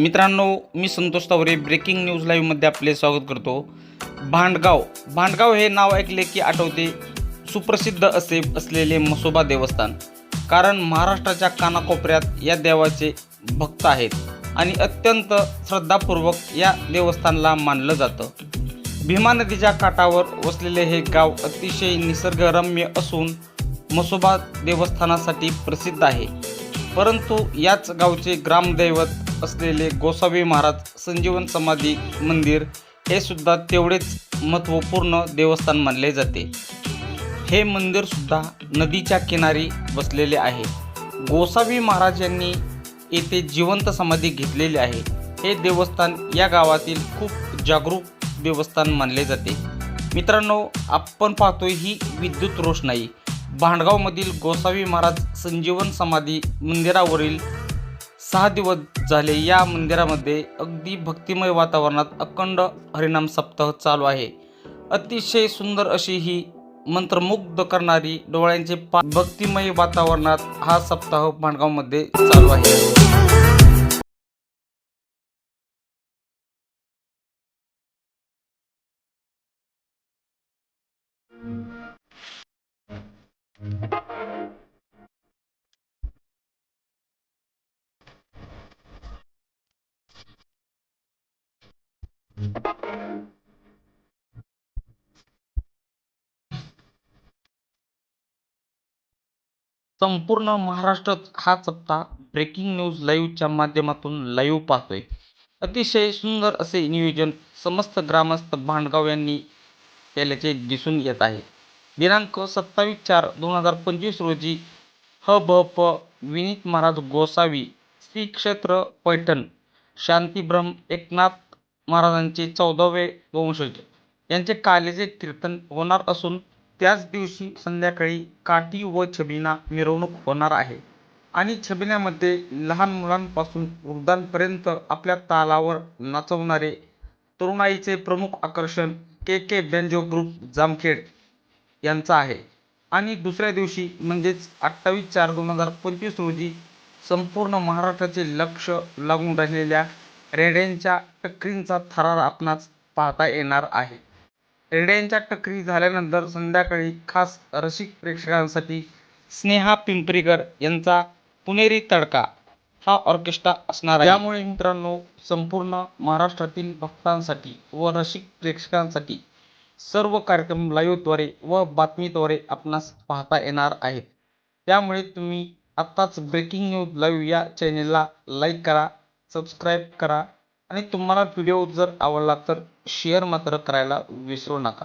मित्रांनो मी Santosh Taware breaking news लाईव्हमध्ये आपले स्वागत करतो. भांडगाव. भांडगाव हे नाव ऐकले की आठवते. सुप्रसिद्ध असे असलेले मसोबा देवस्थान. कारण महाराष्ट्राच्या कानाकोपऱ्यात या देवाचे भक्त आहेत आणि अत्यंत श्रद्धापूर्वक या देवस्थानला मानलं जातं. भीमा नदीच्या काठावर वसलेले हे गाव अतिशय निसर्गरम्य असून मसोबा देवस्थानासाठी प्रसिद्ध आहे. परंतु याच गावचे ग्रामदैवत असलेले गोसावी महाराज संजीवन समाधी मंदिर हे सुद्धा तेवढेच महत्त्वपूर्ण देवस्थान मानले जाते. हे मंदिरसुद्धा नदीच्या किनारी बसलेले आहे. गोसावी महाराज यांनी येथे जिवंत समाधी घेतलेली आहे. हे देवस्थान या गावातील खूप जागरूक देवस्थान मानले जाते. मित्रांनो आपण पाहतोय ही विद्युत रोषणाई. भांडगावमधील गोसावी महाराज संजीवन समाधी मंदिरावरील सहा दिवस झाले या मंदिरामध्ये अगदी भक्तिमय वातावरणात अखंड हरिनाम सप्ताह चालू आहे. अतिशय सुंदर अशी ही मंत्रमुग्ध करणारी डोळ्यांचे पा भक्तिमय वातावरणात हा सप्ताह माणगावमध्ये चालू आहे. संपूर्ण महाराष्ट्रात हा सप्ताह ब्रेकिंग न्यूज लाईव्हच्या माध्यमातून लाईव्ह पाहतोय. अतिशय सुंदर असे नियोजन समस्त ग्रामस्थ भांडगाव यांनी केल्याचे दिसून येत आहे. दिनांक सत्तावीस चार दोन हजार पंचवीस रोजी ह ब प विनीत महाराज गोसावी श्री क्षेत्र पैठण शांतीब्रह्म एकनाथ महाराजांचे चौदावे वंशज. यांचे कालेजे कीर्तन होणार असून त्याच दिवशी संध्याकाळी काठी व छबिना मिरवणूक होणार आहे. आणि छबिन्यामध्ये लहान मुलांपासून वृद्धांपर्यंत आपल्या तालावर नाचवणारे तरुणाईचे प्रमुख आकर्षण K K banjo group Jamkhed यांचा आहे. आणि दुसऱ्या दिवशी म्हणजेच अठ्ठावीस चार दोन हजार पंचवीस रोजी संपूर्ण महाराष्ट्राचे लक्ष लागून राहिलेल्या रेड्यांच्या टक्करींचा थरार आपणास पाहता येणार आहे. रेड्यांच्या टक्करी झाल्यानंतर संध्याकाळी खास रसिक प्रेक्षकांसाठी स्नेहा पिंपरीकर यांचा पुणेरी तडका हा ऑर्केस्ट्रा असणार आहे. यामुळे मित्रांनो संपूर्ण महाराष्ट्रातील भक्तांसाठी व रसिक प्रेक्षकांसाठी सर्व कार्यक्रम लाईव्हद्वारे व बातमीद्वारे आपणास पाहता येणार आहेत. त्यामुळे तुम्ही आत्ताच ब्रेकिंग न्यूज लाईव्ह या चॅनेलला लाईक करा. सबस्क्राईब करा. आणि तुम्हाला व्हिडिओ जर आवडला तर शेअर मात्र करायला विसरू नका.